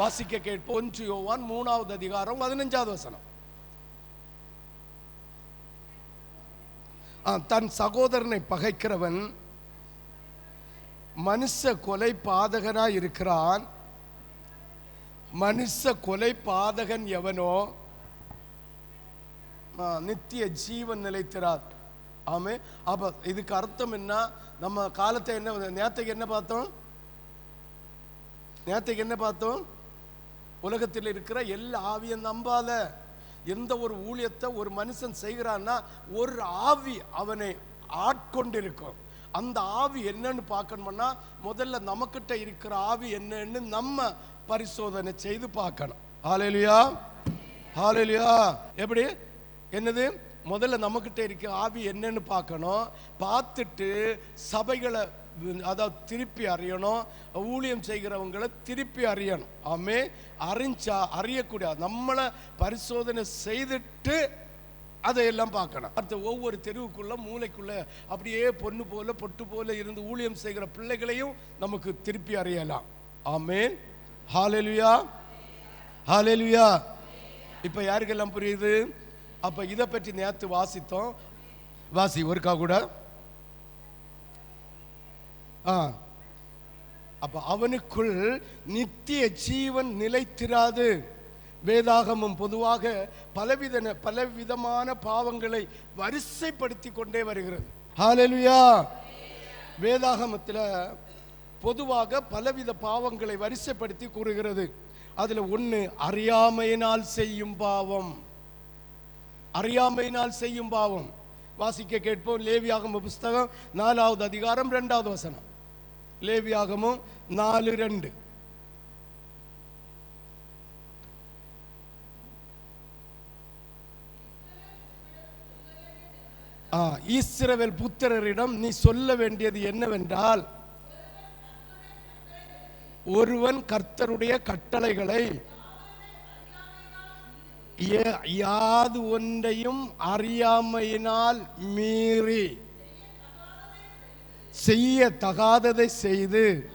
வாசிக்க கேட்போம். ஒன்று யோவான் மூணாவது அதிகாரம் பதினஞ்சாவது வசனம். தன் சகோதரனை பகைக்கிறவன் மனுஷ கொலை பாதகனாய் இருக்கிறான். மனுஷ கொலை பாதகன் எவனோ நித்திய ஜீவன் நிலைத்திராது ஆமே அப்ப இதுக்கு அர்த்தம் என்ன? நம்ம காலத்தை என்ன நேத்தைக்கு என்ன பார்த்தோம்? நேத்தைக்கு என்ன பார்த்தோம்? உலகத்தில் இருக்கிற எல்லா ஆவியும் நம்பாத எந்த ஒரு ஊழியத்தை ஒரு மனுஷன் செய்கிறான்னா ஒரு ஆவி அவனை ஆட்கொண்டிருக்கும். அந்த ஆவி என்னன்னு பார்க்கணும்னா முதல்ல நமக்கிட்ட இருக்கிற ஆவி என்னன்னு நம்ம பரிசோதனை செய்து பார்க்கணும். ஹalleluya. ஹalleluya. எப்படி? என்னது? முதல்ல நம்மக்கிட்ட இருக்க ஆவி என்னன்னு பார்க்கணும். பார்த்துட்டு சபைகளை அதாவது திருப்பி அறியணும் ஊழியம் செய்கிறவங்களை திருப்பி அறியணும். ஆமே அறிஞ்சா அறியக்கூடிய நம்மளை பரிசோதனை செய்துட்டு அதையெல்லாம் பார்க்கணும். அடுத்து ஒவ்வொரு தெருவுக்குள்ள மூளைக்குள்ள அப்படியே பொண்ணு போல பொட்டு போல இருந்து ஊழியம் செய்கிற பிள்ளைகளையும் நமக்கு திருப்பி அறியலாம். ஆமேன். ஹாலெலுயா ஹாலெலுயா இப்போ யாருக்கெல்லாம் புரியுது? அப்ப இதை பற்றி நேற்று வாசித்தோம். வாசி ஒருக்கா கூட? ஆ. அப்போ அவனுக்குள் நித்திய ஜீவன் நிலைத்திராது. வேதாகமம் பொதுவாக பலவித பலவிதமான பாவங்களை வரிசைப்படுத்தி கொண்டே வருகிறது. ஹalleluya வேதாகமத்தில் பொதுவாக பலவித பாவங்களை வரிசைப்படுத்தி கூறுகிறது. அதில் ஒன்று அறியாமையினால் செய்யும் பாவம். அறியாமையினால் செய்யும் பாவம். வாசிக்க கேட்போம் லேவியாகம புஸ்தகம் நாலாவது அதிகாரம் ரெண்டாவது வசனம். லேவியாகமும் நாலு ரெண்டு ஆ, இஸ்ரவேல் புத்திரரிடம் நீ சொல்ல வேண்டியது என்னவென்றால் ஒருவன் கர்த்தருடைய கட்டளைகளை யாது ஒன்றையும் அறியாமையினால் மீறி செய்ய தகாததை செய்து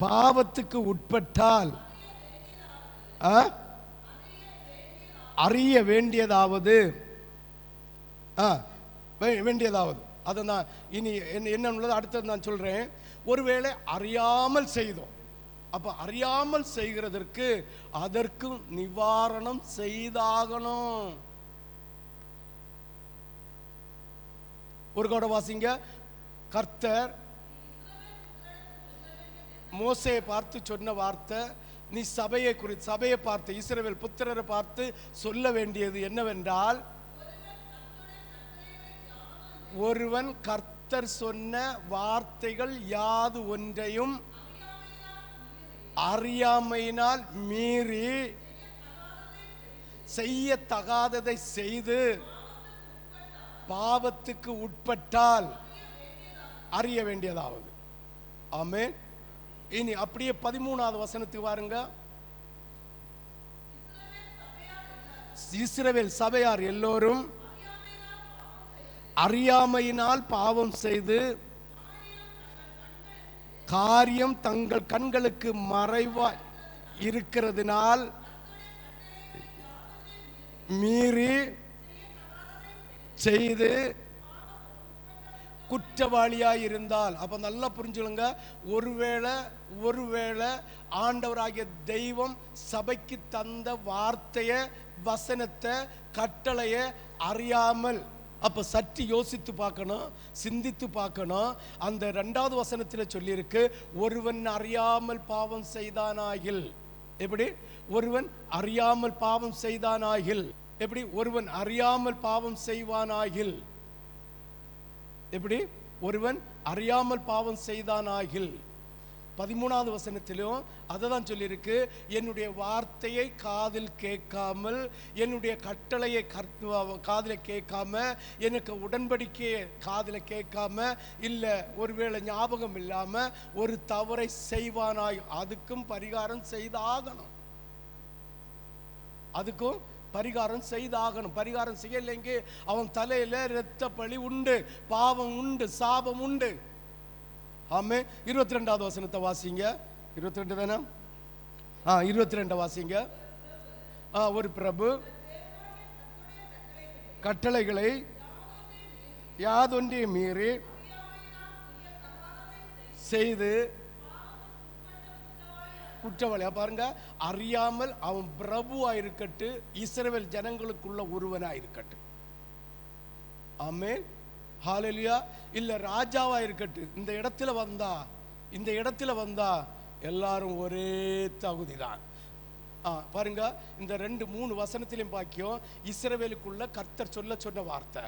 பாவத்துக்கு உட்பட்டால் ஆ? அறிய வேண்டியதாவது ஆ, வே- வேண்டியதாவது. அதை நான் இனி என்ன உள்ளது? அடுத்தது நான் சொல்றேன். ஒருவேளை அறியாமல் செய்தோம். அப்ப அறியாமல் செய்கிறதற்கு அதற்கும் நிவாரணம் செய்தாகணும். ஒரு கூட வாசிங்க. கர்த்தர் மோசையை பார்த்து சொன்ன வார்த்தை நீ சபையை குறித்து சபையை பார்த்து இஸ்ரவேல் புத்திரரை பார்த்து சொல்ல வேண்டியது என்னவென்றால் ஒருவன் கர்த்தர் சொன்ன வார்த்தைகள் யாது ஒன்றையும் அறியாமையினால் மீறி செய்யத்தகாததை செய்து பாவத்துக்கு உட்பட்டால் அறிய வேண்டியதாவது. ஆமென். இனி அப்படியே பதிமூணாவது வசனத்துக்கு வாருங்க. இஸ்ரவேல் சபையார் எல்லோரும் அறியாமையினால் பாவம் செய்து காரியம் தங்கள் கண்களுக்கு மறைவா இருக்கிறதுனால் மீறி செய்து குற்றவாளியாக இருந்தால் அப்போ நல்லா புரிஞ்சுளுங்க ஒருவேளை ஒருவேளை ஆண்டவராகிய தெய்வம் சபைக்கு தந்த வார்த்தையை வசனத்தை கட்டளையை அறியாமல் அப்போ சற்று யோசித்து பார்க்கணும் சிந்தித்து பார்க்கணும். அந்த ரெண்டாவது வசனத்தில் சொல்லியிருக்கு ஒருவன் அறியாமல் பாவம் செய்தானாகில். எப்படி? ஒருவன் அறியாமல் பாவம் செய்தானாகில். எப்படி? ஒருவன் அறியாமல் பாவம் செய்வானாகில். எப்படி? ஒருவன் அறியாமல் பாவம் செய்தானாகில். பதிமூணாவது வசனத்திலும் அதை தான் சொல்லியிருக்கு என்னுடைய வார்த்தையை காதில் கேட்காமல் என்னுடைய கட்டளையை காதில் கேட்காம எனக்கு உடன்படிக்கையை காதில் கேட்காம இல்லை ஒருவேளை ஞாபகம் இல்லாமல் ஒரு தவறை செய்வானாய் அதுக்கும் பரிகாரம் செய்தாகணும். அதுக்கும் பரிகாரம் செய்தாகணும். பரிகாரம் செய்யலைங்க அவன் தலையில இரத்த பழி உண்டு பாவம் உண்டு சாபம் உண்டு. ஆமே இருபத்தி ரெண்டாவது வசனத்தை வாசிங்க. இருபத்தி ரெண்டு தானே? ஆ இருபத்தி ரெண்டு வாசிங்க. ஆ ஒரு பிரபு கட்டளைகளை யாதொன்றையும் மீறி செய்து குற்றவாளியா பாருங்க அறியாமல் அவன் பிரபுவா இருக்கட்டு இஸ்ரவேல் ஜனங்களுக்குள்ள ஒருவனா இருக்கட்டு ஆமேன். ஹாலலியா இல்ல ராஜாவா இருக்கட்டு இந்த இடத்துல வந்தா இந்த இடத்துல வந்தா எல்லாரும் ஒரே தகுதி தான் ஆ பாருங்க இந்த ரெண்டு மூணு வசனத்திலையும் பாக்கியம் இஸ்ரவேலுக்குள்ள கர்த்தர் சொல்ல சொன்ன வார்த்தை.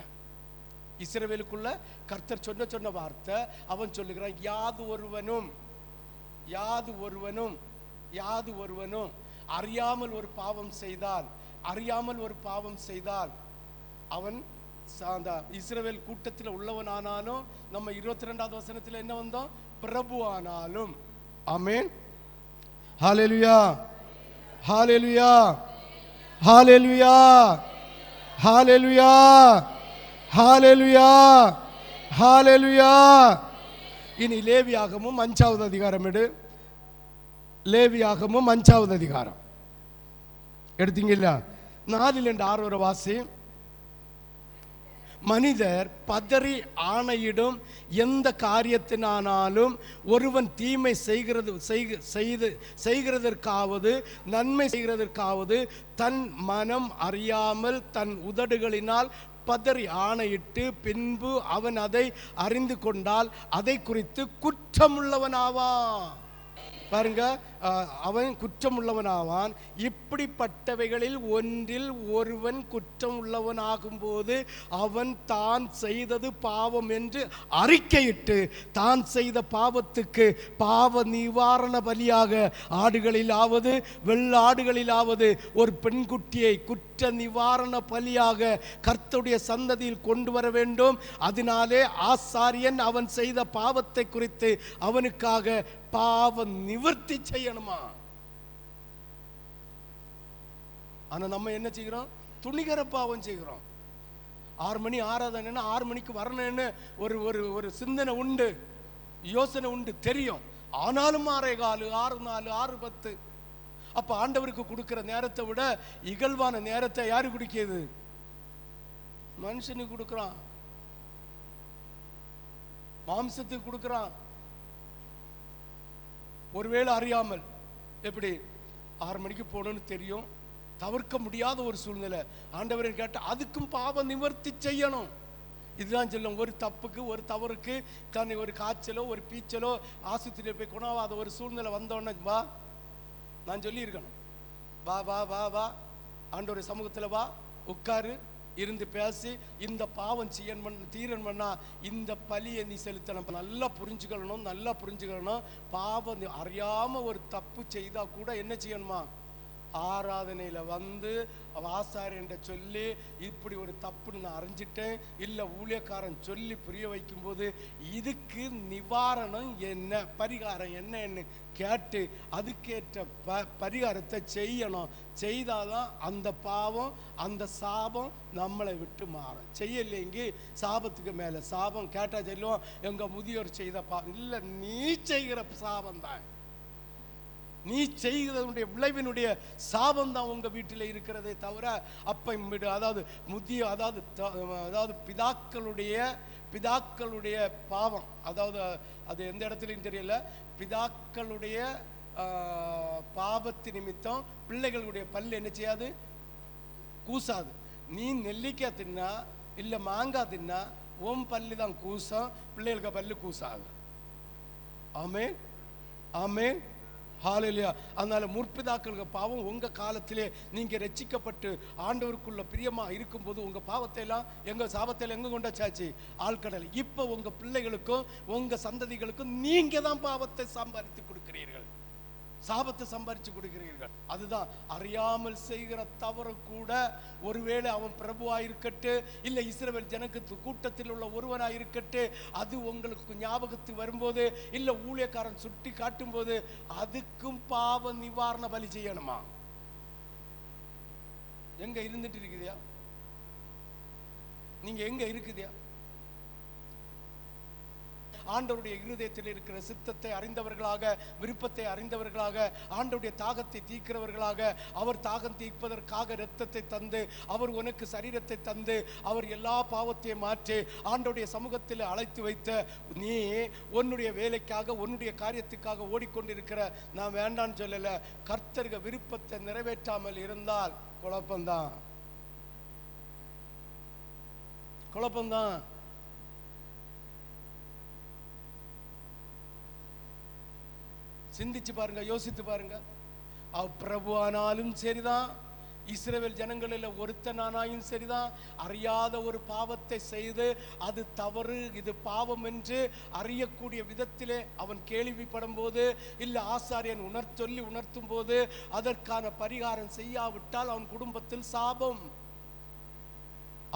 இஸ்ரவேலுக்குள்ள கர்த்தர் சொன்ன சொன்ன வார்த்தை அவன் சொல்லுகிறான் யாது ஒருவனும் யாது ஒருவனும் யாது ஒருவனும் அறியாமல் ஒரு பாவம் செய்தால் அறியாமல் ஒரு பாவம் செய்தால் அவன் அந்த இஸ்ரேல் கூட்டத்தில் உள்ளவனானாலும் நம்ம இருபத்தி ரெண்டாவது வசனத்தில் என்ன வந்தோம்? பிரபு ஆனாலும் amen. Hallelujah hallelujah hallelujah. Hallelujah hallelujah. Hallelujah இனி லேவியாகவும் அஞ்சாவது அதிகாரம் எடு. லேவியாகமும் அஞ்சாவது அதிகாரம். எடுத்தீங்களா நாலில் ரெண்டு ஆறு வாசி. மனிதர் பதறி ஆணையிடும் எந்த காரியத்தினானாலும் ஒருவன் தீமை செய்கிறது செய்து செய்கிறதற்காவது நன்மை செய்கிறதற்காவது தன் மனம் அறியாமல் தன் உதடுகளினால் பதறி ஆணையிட்டு பின்பு அவன் அதை அறிந்து கொண்டால் அதை குறித்து குற்றமுள்ளவனாவான். பாருங்க அவன் குற்றம் உள்ளவனாவான் இப்படிப்பட்டவைகளில் ஒன்றில் ஒருவன் குற்றம் உள்ளவனாகும்போது அவன் தான் செய்தது பாவம் என்று அறிக்கையிட்டு தான் செய்த பாவத்துக்கு பாவ நிவாரண பலியாக ஆடுகளிலாவது வெள்ளாடுகளிலாவது ஒரு பெண்குட்டியை குற்ற நிவாரண பலியாக கர்த்தருடைய சந்ததியில் கொண்டு வர வேண்டும். அதனாலே ஆசாரியன் அவன் செய்த பாவத்தை குறித்து அவனுக்காக பாவ நிவர்த்தி செய்யணுமா? ஆனா நம்ம என்ன செய்கிறோம்? துணிகர பாவம் செய்கிறோம். ஆறு மணி ஆராதனைன்னா ஆறு மணிக்கு வரணும்னு ஒரு ஒரு ஒரு சிந்தனை உண்டு. யோசனை உண்டு தெரியும். ஆனாலும் ஆறே காலு ஆறு நாலு ஆறு பத்து. அப்ப ஆண்டவருக்கு கொடுக்கிற நேரத்தை விட இகழ்வான நேரத்தை யாரு குடிக்கிறது மனுஷனுக்கு கொடுக்குறான். மாம்சத்துக்கு கொடுக்குறான். ஒருவேளை அறியாமல் எப்படி ஆறு மணிக்கு போகணும்னு தெரியும் தவிர்க்க முடியாத ஒரு சூழ்நிலை. ஆண்டவரை கேட்ட அதுக்கும் பாவம் நிவர்த்தி செய்யணும். இதுதான் சொல்லும் ஒரு தப்புக்கு ஒரு தவறுக்கு தன்னை ஒரு காய்ச்சலோ ஒரு பீச்சலோ ஆஸ்பத்திரியில் போய் குணவாத ஒரு சூழ்நிலை வந்தோடனே வா நான் சொல்லியிருக்கணும். வா வா வா வா ஆண்டவர் சமூகத்தில் வா உட்காரு. இருந்து பேசி இந்த பாவம் செய்யணும் தீரன் பண்ணா இந்த பலியை நீ செலுத்தணும். நல்லா புரிஞ்சுக்கணும் நல்லா புரிஞ்சுக்கணும். பாவம் அறியாமல் ஒரு தப்பு செய்தால் கூட என்ன செய்யணுமா? ஆராதனையில் வந்து அவ சொல்லி இப்படி ஒரு தப்புன்னு நான் அறிஞ்சிட்டேன். இல்லை ஊழியக்காரன் சொல்லி புரிய வைக்கும்போது இதுக்கு நிவாரணம் என்ன? பரிகாரம் என்னன்னு கேட்டு அதுக்கேற்ற ப பரிகாரத்தை செய்யணும். செய்தாதான் அந்த பாவம் அந்த சாபம் நம்மளை விட்டு மாறும். செய்யலைங்க சாபத்துக்கு மேலே சாபம். கேட்டால் சொல்லுவோம் எங்கள் முதியோர் செய்த பாவம் இல்லை நீ செய்கிற சாபம் தான் நீ செய்கிறதனுடைய விளைவினுடைய சாபம் தான் உங்க வீட்டில் இருக்கிறதே தவிர அப்பை அதாவது முதிய அதாவது த- அதாவது பிதாக்களுடைய பிதாக்களுடைய பாவம் அதாவது அது எந்த இடத்துலையும் தெரியல. பிதாக்களுடைய பாவத்து நிமித்தம் பிள்ளைகளுடைய பல்லு என்ன செய்யாது? கூசாது. நீ நெல்லிக்காய் தின்னா இல்லை மாங்காய் தின்னா உன் பல்லு தான் கூசம் பிள்ளைகளுக்கு பல்லு கூசாது. ஆமே ஆமென். ஹalleluya அதனால் முற்பிதாக்களுக்கு பாவம் உங்கள் காலத்திலே நீங்கள் ரட்சிக்கப்பட்டு ஆண்டவருக்குள்ள பிரியமாக இருக்கும்போது உங்கள் பாவத்தை எல்லாம் எங்கள் சாபத்தை எங்கே எங்க கொண்டாச்சாச்சு ஆழ்கடல் இப்போ உங்கள் பிள்ளைகளுக்கும் உங்கள் சந்ததிகளுக்கும் நீங்கள் தான் பாவத்தை சம்பாதித்து கொடுக்கிறீர்கள். சாபத்தை சம்பாரிச்சு கொடுக்கிறீர்கள். அதுதான் அறியாமல் செய்கிற தவறு கூட ஒருவேளை அவன் பிரபுவாயிருக்கட்டு இல்லை இஸ்ரவேல் ஜனக்கு கூட்டத்தில் உள்ள ஒருவனாயிருக்கட்டு அது உங்களுக்கு ஞாபகத்துக்கு வரும்போது இல்லை ஊழியக்காரன் சுட்டி காட்டும்போது அதுக்கும் பாவ நிவாரண பலி செய்யணுமா? எங்க இருந்துட்டு இருக்குதியா? நீங்க எங்க இருக்குதியா? ஆண்டவருடைய இருதயத்தில் இருக்கிற சித்தத்தை அறிந்தவர்களாக விருப்பத்தை அறிந்தவர்களாக ஆண்டவருடைய தாகத்தை தீர்க்கிறவர்களாக அவர் தாகம் தீர்ப்பதற்காக இரத்தத்தை தந்து அவர் உனக்கு சரீரத்தை தந்து அவர் எல்லா பாவத்தையும் மாற்றி ஆண்டோடைய சமூகத்தில் அழைத்து வைத்த நீ உன்னுடைய வேலைக்காக உன்னுடைய காரியத்துக்காக ஓடிக்கொண்டிருக்கிற நான் வேண்டான்னு சொல்லல. கர்த்தர்க விருப்பத்தை நிறைவேற்றாமல் இருந்தால் குழப்பம்தான். குழப்பம்தான். சிந்திச்சு பாருங்க யோசித்து பாருங்க. அவ் பிரபுவானாலும் சரிதான். இஸ்ரேல் ஜனங்களில் ஒருத்தனானாயும் சரிதான். அறியாத ஒரு பாவத்தை செய்து அது தவறு இது பாவம் என்று அறியக்கூடிய விதத்திலே அவன் கேள்விப்படும் போது இல்லை ஆசாரியன் உணர் உணர்த்தும் போது அதற்கான பரிகாரம் செய்யாவிட்டால் அவன் குடும்பத்தில் சாபம்.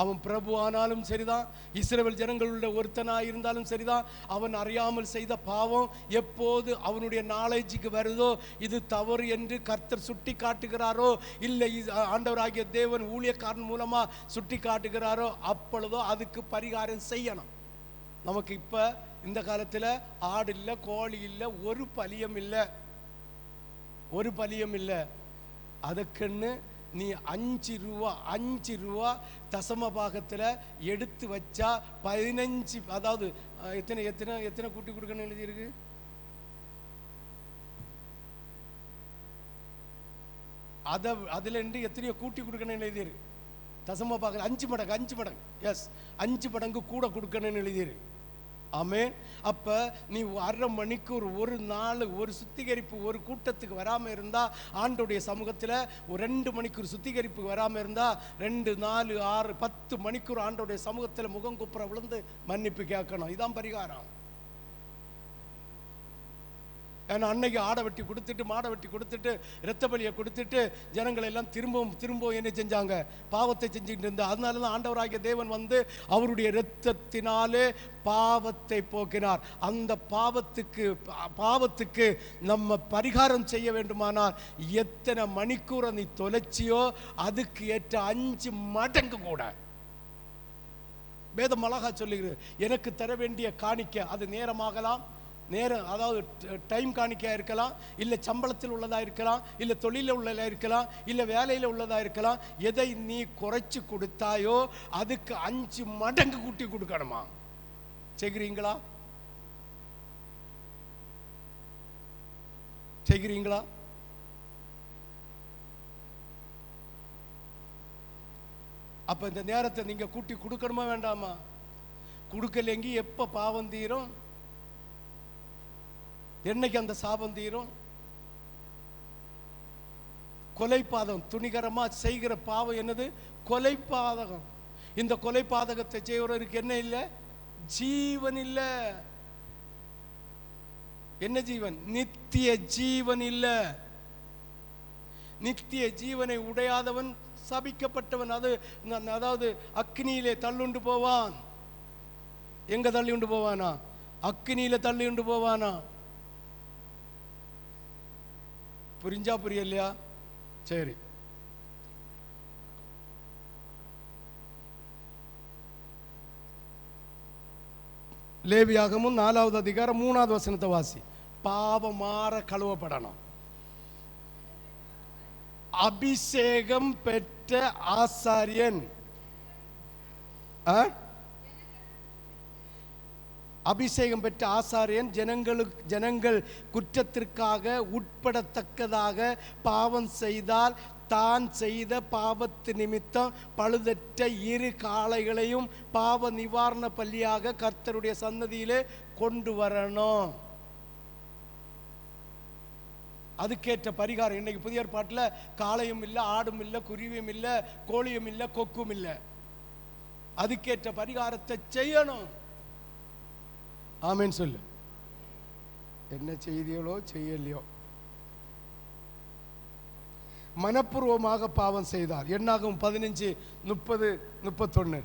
அவன் பிரபு ஆனாலும் சரிதான். இஸ்ரேல் ஜனங்களுடைய ஒருத்தனாக இருந்தாலும் சரிதான். அவன் அறியாமல் செய்த பாவம் எப்போது அவனுடைய நாலேஜுக்கு வருதோ இது தவறு என்று கர்த்தர் சுட்டி காட்டுகிறாரோ இல்லை இது ஆண்டவராகிய தேவன் ஊழியக்காரன் மூலமா சுட்டி காட்டுகிறாரோ அப்பொழுதோ அதுக்கு பரிகாரம் செய்யணும். நமக்கு இப்போ இந்த காலத்தில் ஆடு இல்லை கோழி இல்லை ஒரு பலியம் இல்லை. ஒரு பலியம் இல்லை. அதுக்குன்னு நீ அஞ்சு ரூபா அஞ்சு ரூபா தசம பாகத்தில் எடுத்து வச்சா பதினஞ்சு அதாவது எத்தனை எத்தனை எத்தனை கூட்டி கொடுக்கணும்னு எழுதியிருக்கு? அதை அதுலேருந்து எத்தனையோ கூட்டி கொடுக்கணும்னு எழுதியிருக்கு. தசம பாகம் அஞ்சு மடங்கு அஞ்சு மடங்கு. எஸ் அஞ்சு மடங்கு கூட கொடுக்கணும்னு எழுதியிருக்கு. ஆமே அப்போ நீ அரை மணிக்கு ஒரு ஒரு நாள் ஒரு சுத்திகரிப்பு ஒரு கூட்டத்துக்கு வராமல் இருந்தால் ஆண்டோடைய சமூகத்தில் ஒரு ரெண்டு மணிக்கு ஒரு சுத்திகரிப்பு வராமல் இருந்தால் ரெண்டு நாலு ஆறு பத்து மணிக்கு ஒரு ஆண்டோடைய சமூகத்தில் முகம் குப்புற விழுந்து மன்னிப்பு கேட்கணும். இதான் பரிகாரம். ஏன்னா அன்னைக்கு ஆடை வெட்டி கொடுத்துட்டு மாடை வெட்டி கொடுத்துட்டு இரத்த பலியை கொடுத்துட்டு ஜனங்களை எல்லாம் திரும்பவும் திரும்பவும் என்ன செஞ்சாங்க? பாவத்தை செஞ்சுக்கிட்டு இருந்தா. அதனால தான் ஆண்டவராகிய தேவன் வந்து அவருடைய இரத்தத்தினாலே பாவத்தை போக்கினார். அந்த பாவத்துக்கு பா- பாவத்துக்கு நம்ம பரிகாரம் செய்ய வேண்டுமானால் எத்தனை மணிக்கூரை நீ தொலைச்சியோ அதுக்கு ஏற்ற அஞ்சு மடங்கு கூட. வேதம் அழகா சொல்லுகிறது. எனக்கு தர வேண்டிய காணிக்க அது நேரமாகலாம். நேரம் அதாவது டைம் காணிக்கையா இருக்கலாம் இல்லை சம்பளத்தில் உள்ளதா இருக்கலாம் இல்லை தொழிலில் உள்ளதா இருக்கலாம் இல்லை வேலையில் உள்ளதா இருக்கலாம் எதை நீ குறைச்சு கொடுத்தாயோ அதுக்கு அஞ்சு மடங்கு கூட்டி கொடுக்கணுமா? செய்கிறீங்களா? செய்கிறீங்களா? அப்ப இந்த நேரத்தை நீங்க கூட்டி கொடுக்கணுமா வேண்டாமா? கொடுக்கலங்கி எப்ப பாவம் தீரும்? என்னைக்கு அந்த சாபம் தீரும்? கொலைபாதகம் துணிகரமா செய்கிற பாவம் என்னது? கொலைபாதகம் இந்த கொலைபாதகத்தை செய்கிறவருக்கு என்ன இல்லை? ஜீவன் இல்லை. என்ன ஜீவன்? நித்திய ஜீவன் இல்லை. நித்திய ஜீவனை உடையாதவன் சபிக்கப்பட்டவன். அது அதாவது அக்னியிலே தள்ளுண்டு போவான். எங்க தள்ளிண்டு போவானா? அக்னியில தள்ளிண்டு போவானா? புரிஞ்சா புரியலையா? சரி. லேவியாகமும் நாலாவது அதிகாரம் மூணாவது வசனத்தை வாசி. பாவம் மாற கழுவப்படணும். அபிஷேகம் பெற்ற ஆசாரியன். ஆ? அபிஷேகம் பெற்ற ஆசாரியன் ஜனங்களுக்கு ஜனங்கள் குற்றத்திற்காக உட்படத்தக்கதாக பாவம் செய்தால் தான் செய்த பாவத்து நிமித்தம் பழுதற்ற இரு காளைகளையும் பாவ நிவாரண பள்ளியாக கர்த்தருடைய சன்னதியிலே கொண்டு வரணும். அதுக்கேற்ற பரிகாரம். இன்னைக்கு புதிய ஏற்பாட்டில் காளையும் இல்லை ஆடும் இல்லை குருவியும் இல்லை கோழியும் இல்லை கொக்கும் இல்லை. அதுக்கேற்ற பரிகாரத்தை செய்யணும். ஆமேன்னு சொல்லு. என்ன செய்திகளோ செய்யலையோ. மனப்பூர்வமாக பாவம் செய்தார். என்னாகும்? பதினஞ்சு முப்பது முப்பத்தொன்னு.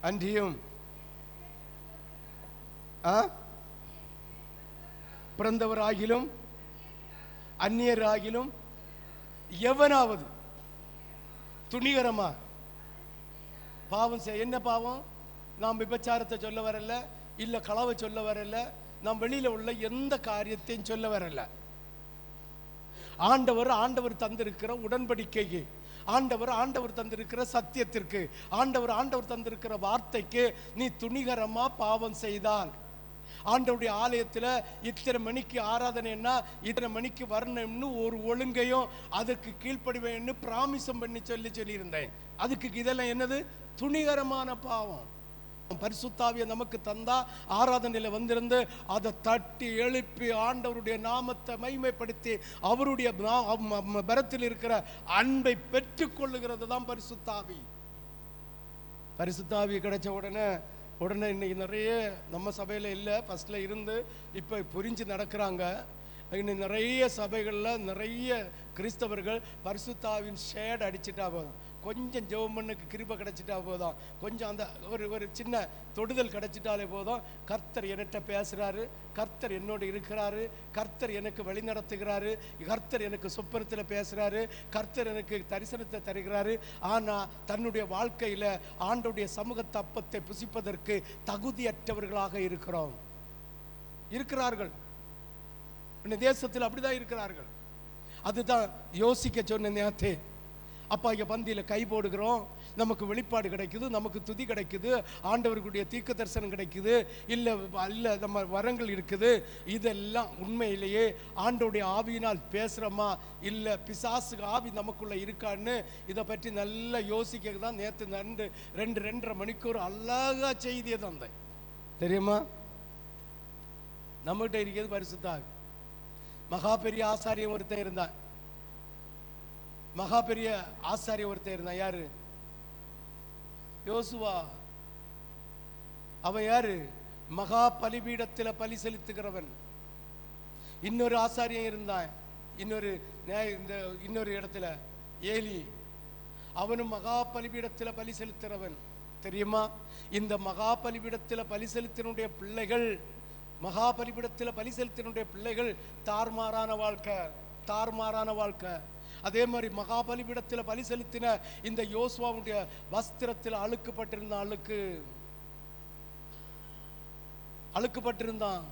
அன்றியும் பிறந்தவராகிலும் அந்நியராகிலும் எவனாவது துணிகரமா பாவம் செய் என்ன பாவம்? நாம் விபச்சாரத்தை சொல்ல வரல இல்லை களவை சொல்ல வரல நாம் வெளியில் உள்ள எந்த காரியத்தையும் சொல்ல வரல. ஆண்டவர் ஆண்டவர் தந்திருக்கிற உடன்படிக்கைக்கு ஆண்டவர் ஆண்டவர் தந்திருக்கிற சத்தியத்திற்கு ஆண்டவர் ஆண்டவர் தந்திருக்கிற வார்த்தைக்கு நீ துணிகரமாக பாவம் செய்தால் ஆண்டவருடைய ஆலயத்தில் இத்தனை மணிக்கு ஆராதனைன்னா இத்தனை மணிக்கு வரணும்னு ஒரு ஒழுங்கையும் அதற்கு கீழ்ப்படிவேன்னு பிராமிசம் பண்ணி சொல்லி சொல்லியிருந்தேன். அதுக்கு இதெல்லாம் என்னது? துணிகரமான பாவம். பரிசுத்தாவிய நமக்கு தந்தா ஆராதனையில் வந்திருந்து அதை தட்டி எழுப்பி ஆண்டவருடைய நாமத்தை மைமைப்படுத்தி அவருடைய பரத்தில் இருக்கிற அன்பை பெற்றுக்கொள்ளுகிறது தான் பரிசுத்தாவி. பரிசுத்தாவி கிடைச்ச உடனே உடனே இன்னைக்கு நிறைய நம்ம சபையில் இல்லை ஃபஸ்ட்டில் இருந்து இப்போ புரிஞ்சு நடக்கிறாங்க. இன்னும் நிறைய சபைகளில் நிறைய கிறிஸ்தவர்கள் பரிசுத்தாவின் ஷேட் அடிச்சிட்டா போதும் கொஞ்சம் ஜெவமண்ணுக்கு கிருப கிடச்சிட்டா போதும். கொஞ்சம் அந்த ஒரு ஒரு சின்ன தொடுதல் கிடச்சிட்டாலே போதும். கர்த்தர் என்கிட்ட பேசுகிறாரு கர்த்தர் என்னோடு இருக்கிறாரு. கர்த்தர் எனக்கு வழி நடத்துகிறாரு. கர்த்தர் எனக்கு சொப்பனத்தில் பேசுகிறாரு கர்த்தர் எனக்கு தரிசனத்தை தருகிறாரு. ஆனால் தன்னுடைய வாழ்க்கையில் ஆண்டோடைய சமூக தப்பத்தை புசிப்பதற்கு தகுதியற்றவர்களாக இருக்கிறோம். இருக்கிறார்கள். இந்த தேசத்தில் அப்படிதான் இருக்கிறார்கள். அதுதான் யோசிக்க சொன்ன நேத்தே. அப்பா இங்கே பந்தியில் கை போடுகிறோம். நமக்கு வெளிப்பாடு கிடைக்குது நமக்கு துதி கிடைக்குது ஆண்டவர்களுடைய தீர்க்க தரிசனம் கிடைக்குது இல்லை இல்லை நம்ம வரங்கள் இருக்குது. இதெல்லாம் உண்மையிலேயே ஆண்டோடைய ஆவியினால் பேசுகிறோமா இல்லை பிசாசுக்கு ஆவி நமக்குள்ளே இருக்கான்னு? இதை பற்றி நல்லா யோசிக்க தான் நேற்று ரெண்டு ரெண்டு ரெண்டரை மணிக்கூர் அழகா செய்தியை தந்தேன். தெரியுமா? நம்மகிட்ட இருக்கிறது பரிசுத்தாவி மகா பெரிய ஆசாரியம் ஒருத்தன் இருந்தான். மகா பெரிய ஆசாரிய ஒருத்தன் இருந்தான் யாரு? யோசுவா. அவன் யாரு? மகா பலிபீடத்தில் பலி செலுத்துகிறவன். இன்னொரு ஆசாரியம் இருந்தான். இன்னொரு நே- இந்த இன்னொரு இடத்துல ஏலி. அவனும் மகா பலிபீடத்தில் பலி செலுத்துகிறவன். தெரியுமா? இந்த மகா பலிபீடத்தில் பலி செலுத்தினுடைய பிள்ளைகள் மகா பலிபீடத்தில் பலி செலுத்தினுடைய பிள்ளைகள் தார்மாறான வாழ்க்கை தார்மாறான வாழ்க்கை. அதே மாதிரி மகாபலிபீடத்தில் பலி செலுத்தின இந்த யோசுவாவுடைய வஸ்திரத்தில் அழுக்கப்பட்டிருந்த அழுக்கு அழுக்கப்பட்டிருந்தான்.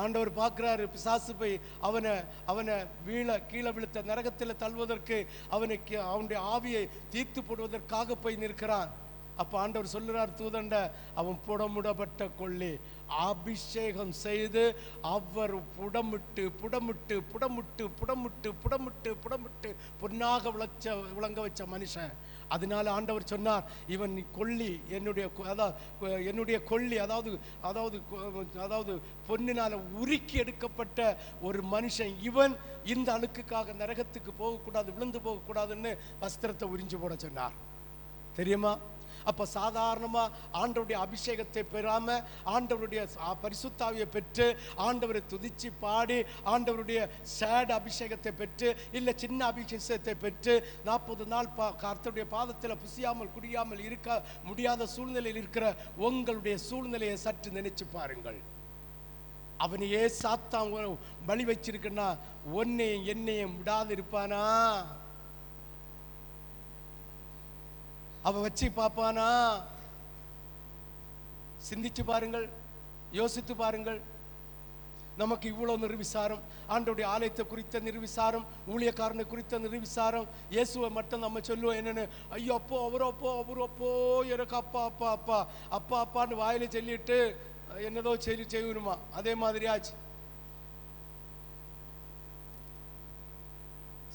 ஆண்டவர் பார்க்கிறாரு பிசாசு போய் அவனை அவனை வீழ கீழே விழுத்த நரகத்தில் தள்ளுவதற்கு அவனுக்கு அவனுடைய ஆவியை தீர்த்து போடுவதற்காக போய் நிற்கிறான். அப்போ ஆண்டவர் சொல்லுறார் தூதண்ட அவன் புடமுடப்பட்ட கொள்ளி. அபிஷேகம் செய்து அவர் புடமிட்டு புடமிட்டு புடமிட்டு புடமிட்டு புடமிட்டு புடமிட்டு பொன்னாக விளைச்ச விளங்க வச்ச மனுஷன். அதனால ஆண்டவர் சொன்னார் இவன் கொள்ளி என்னுடைய அதாவது என்னுடைய கொள்ளி அதாவது அதாவது கொ- அதாவது பொன்னினால் உருக்கி எடுக்கப்பட்ட ஒரு மனுஷன். இவன் இந்த அழுக்குக்காக நரகத்துக்கு போகக்கூடாது விழுந்து போகக்கூடாதுன்னு வஸ்திரத்தை உறிஞ்சு போட சொன்னார். தெரியுமா? அப்போ சாதாரணமா ஆண்டவருடைய அபிஷேகத்தை பெறாமல் ஆண்டவருடைய பரிசுத்தாவியை பெற்று ஆண்டவரை துதிச்சு பாடி ஆண்டவருடைய சேட் அபிஷேகத்தை பெற்று இல்லை சின்ன அபிஷேகத்தை பெற்று நாற்பது நாள் பா கர்த்தருடைய பாதத்தில் புசியாமல் குடியாமல் இருக்க முடியாத சூழ்நிலையில் இருக்கிற உங்களுடைய சூழ்நிலையை சற்று நினைச்சு பாருங்கள். அவனையே சாத்தான் பலி வச்சிருக்குன்னா ஒன்னையும் என்னையும் விடாது இருப்பானா அவ வச்சு பார்ப்பானா சிந்திச்சு பாருங்கள் யோசித்து பாருங்கள். நமக்கு இவ்வளோ நிர்விசாரம். ஆண்டோடைய ஆலயத்தை குறித்த நிர்விசாரம் ஊழியக்காரனை குறித்த நிர்விசாரம். இயேசுவை மட்டும் நம்ம சொல்லுவோம் என்னென்னு? ஐயோ அப்போ அவரோ அப்போ அவரோ அப்போ எனக்கு அப்பா அப்பா அப்பா. அப்பா அப்பான்னு வாயில் சொல்லிட்டு என்னதோ சரி செய்யணுமா? அதே மாதிரி ஆச்சு.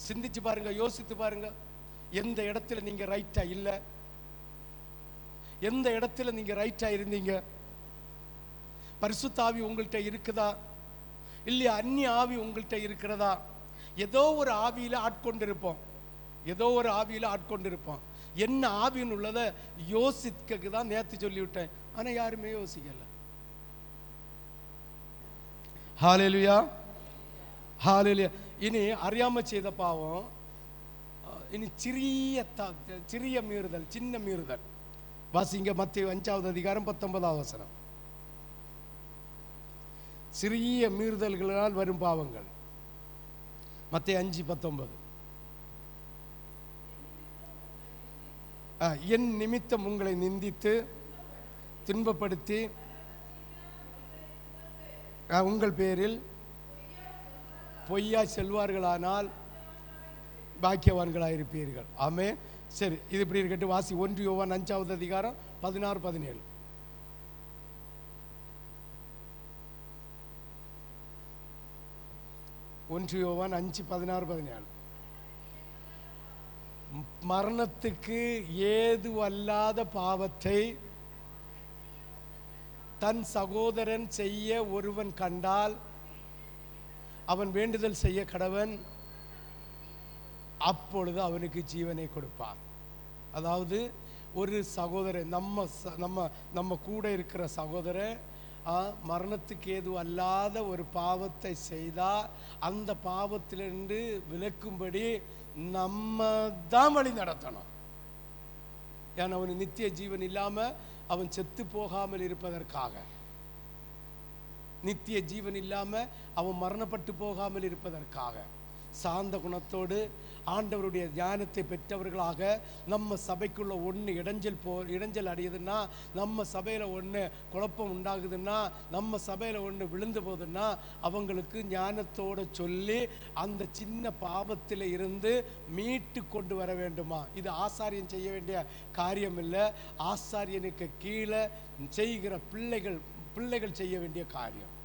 சிந்திச்சு பாருங்க யோசித்து பாருங்க. எந்த இடத்துல நீங்க ரைட்டா இல்லை? எந்த இடத்துல நீங்க ரைட்டா இருந்தீங்க? பரிசுத்தாவி உங்கள்கிட்ட இருக்குதா? இல்லையா அந்நிய ஆவி உங்கள்கிட்ட இருக்கிறதா? ஏதோ ஒரு ஆவியில ஆட்கொண்டிருப்போம். ஏதோ ஒரு ஆவியில ஆட்கொண்டிருப்போம். என்ன ஆவின்னு உள்ளதை யோசிக்க தான் நேற்று சொல்லிவிட்டேன். ஆனால் யாருமே யோசிக்கல. ஹாலேலுயா ஹாலேலுயா இனி அறியாம செய்த பாவம் இனி சிறிய சிறிய மீறுதல் சின்ன மீறுதல். வாசிங்க மத்திய அஞ்சாவது அதிகாரம் பத்தொன்பதாவது வசனம். சிறிய மீறுதல்களால் வரும் பாவங்கள். மத்திய அஞ்சு பத்தொன்பது. என் நிமித்தம் உங்களை நிந்தித்து துன்பப்படுத்தி உங்கள் பேரில் பொய்யா செல்வார்களானால் பாக்கியவான்களாக இருப்பீர்கள் ஆமே சரி இது இப்படி இருக்கட்டு வாசி ஒன்று யோவான் அஞ்சாவது அதிகாரம் பதினாறு பதினேழு. ஒன்று யோவான் அஞ்சு பதினாறு பதினேழு. மரணத்துக்கு ஏது அல்லாத பாவத்தை தன் சகோதரன் செய்ய ஒருவன் கண்டால் அவன் வேண்டுதல் செய்ய கடவன். அப்பொழுது அவனுக்கு ஜீவனை கொடுப்பார். அதாவது ஒரு சகோதரன் நம்ம ச- நம்ம நம்ம கூட இருக்கிற சகோதரன் மரணத்துக்கு ஏது அல்லாத ஒரு பாவத்தை செய்தால் அந்த பாவத்திலிருந்து விலக்கும்படி நம்ம தான் வழி நடத்தணும். ஏன்னா அவன் நித்திய ஜீவன் இல்லாமல் அவன் செத்து போகாமல் இருப்பதற்காக. நித்திய ஜீவன் இல்லாமல் அவன் மரணப்பட்டு போகாமல் இருப்பதற்காக. சாந்த குணத்தோடு ஆண்டவருடைய ஞானத்தை பெற்றவர்களாக நம்ம சபைக்குள்ள ஒன்று இடைஞ்சல் போ இடைஞ்சல் அடையுதுன்னா நம்ம சபையில் ஒன்று குழப்பம் உண்டாகுதுன்னா நம்ம சபையில் ஒன்று விழுந்து போகுதுன்னா அவங்களுக்கு ஞானத்தோட சொல்லி அந்த சின்ன பாவத்தில் இருந்து மீட்டு கொண்டு வர வேண்டுமா? இது ஆசாரியன் செய்ய வேண்டிய காரியம் இல்லை ஆசாரியனுக்கு கீழே செய்கிற பிள்ளைகள் பிள்ளைகள் செய்ய வேண்டிய காரியம்.